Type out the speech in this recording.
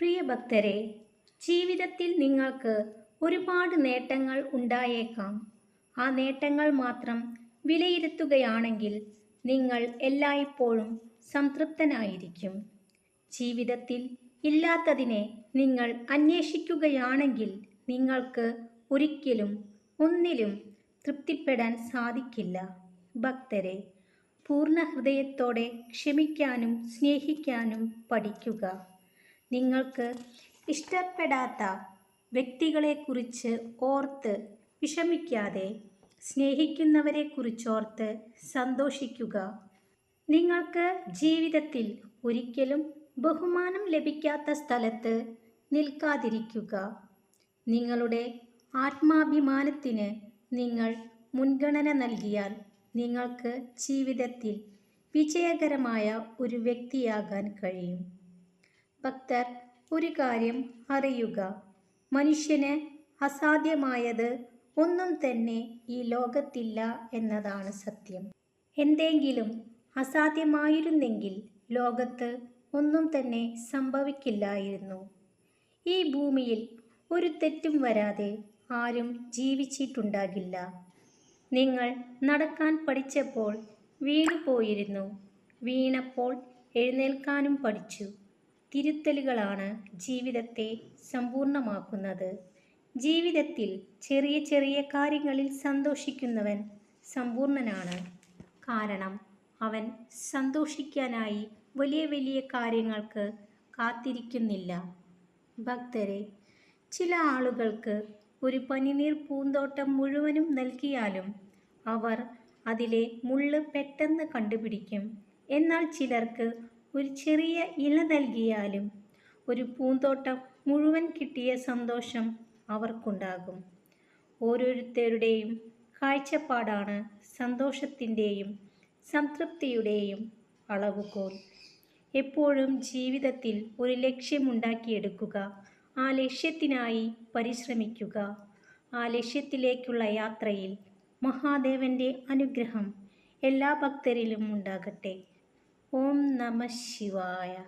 പ്രിയ ഭക്തരെ ജീവിതത്തിൽ നിങ്ങൾക്ക് ഒരുപാട് നേട്ടങ്ങൾ ഉണ്ടായേക്കാം. ആ നേട്ടങ്ങൾ മാത്രം വിലയിരുത്തുകയാണെങ്കിൽ നിങ്ങൾ എല്ലായ്പ്പോഴും സംതൃപ്തനായിരിക്കും. ജീവിതത്തിൽ ഇല്ലാത്തതിനെ നിങ്ങൾ അന്വേഷിക്കുകയാണെങ്കിൽ നിങ്ങൾക്ക് ഒരിക്കലും ഒന്നിലും തൃപ്തിപ്പെടാൻ സാധിക്കില്ല. ഭക്തരെ പൂർണ ഹൃദയത്തോടെ ക്ഷമിക്കാനും സ്നേഹിക്കാനും പഠിക്കുക. നിങ്ങൾക്ക് ഇഷ്ടപ്പെടാത്ത വ്യക്തികളെക്കുറിച്ച് ഓർത്ത് വിഷമിക്കാതെ സ്നേഹിക്കുന്നവരെക്കുറിച്ചോർത്ത് സന്തോഷിക്കുക. നിങ്ങൾക്ക് ജീവിതത്തിൽ ഒരിക്കലും ബഹുമാനം ലഭിക്കാത്ത സ്ഥലത്ത് നിൽക്കാതിരിക്കുക. നിങ്ങളുടെ ആത്മാഭിമാനത്തിന് നിങ്ങൾ മുൻഗണന നൽകിയാൽ നിങ്ങൾക്ക് ജീവിതത്തിൽ വിജയകരമായ ഒരു വ്യക്തിയാകാൻ കഴിയും. ഭക്തർ ഒരു കാര്യം അറിയുക. മനുഷ്യന് അസാധ്യമായത് ഒന്നും തന്നെ ഈ ലോകത്തില്ല എന്നതാണ് സത്യം. എന്തെങ്കിലും അസാധ്യമായിരുന്നെങ്കിൽ ലോകത്ത് ഒന്നും തന്നെ സംഭവിക്കില്ലായിരുന്നു. ഈ ഭൂമിയിൽ ഒരു തെറ്റും വരാതെ ആരും ജീവിച്ചിട്ടുണ്ടാകില്ല. നിങ്ങൾ നടക്കാൻ പഠിച്ചപ്പോൾ വീണു പോയിരുന്നു വീണപ്പോൾ എഴുന്നേൽക്കാനും പഠിച്ചു. തിരുത്തലുകളാണ് ജീവിതത്തെ സമ്പൂർണമാക്കുന്നത്. ജീവിതത്തിൽ ചെറിയ ചെറിയ കാര്യങ്ങളിൽ സന്തോഷിക്കുന്നവൻ സമ്പൂർണനാണ്. കാരണം അവൻ സന്തോഷിക്കാനായി വലിയ വലിയ കാര്യങ്ങൾക്ക് കാത്തിരിക്കുന്നില്ല. ഭക്തരെ ചില ആളുകൾക്ക് ഒരു പനിനീർ പൂന്തോട്ടം മുഴുവനും നൽകിയാലും അവർ അതിലെ മുള്ള് പെട്ടെന്ന് കണ്ടുപിടിക്കും. എന്നാൽ ചിലർക്ക് ഒരു ചെറിയ ഇല നൽകിയാലും ഒരു പൂന്തോട്ടം മുഴുവൻ കിട്ടിയ സന്തോഷം അവർക്കുണ്ടാകും. ഓരോരുത്തരുടെയും കാഴ്ചപ്പാടാണ് സന്തോഷത്തിന്റെയും സംതൃപ്തിയുടെയും അളവുകോൽ. എപ്പോഴും ജീവിതത്തിൽ ഒരു ലക്ഷ്യമുണ്ടാക്കിയെടുക്കുക ആ ലക്ഷ്യത്തിനായി പരിശ്രമിക്കുക. ആ ലക്ഷ്യത്തിലേക്കുള്ള യാത്രയിൽ മഹാദേവന്റെ അനുഗ്രഹം എല്ലാ ഭക്തരിലും ഉണ്ടാകട്ടെ. ओम नमः शिवाय।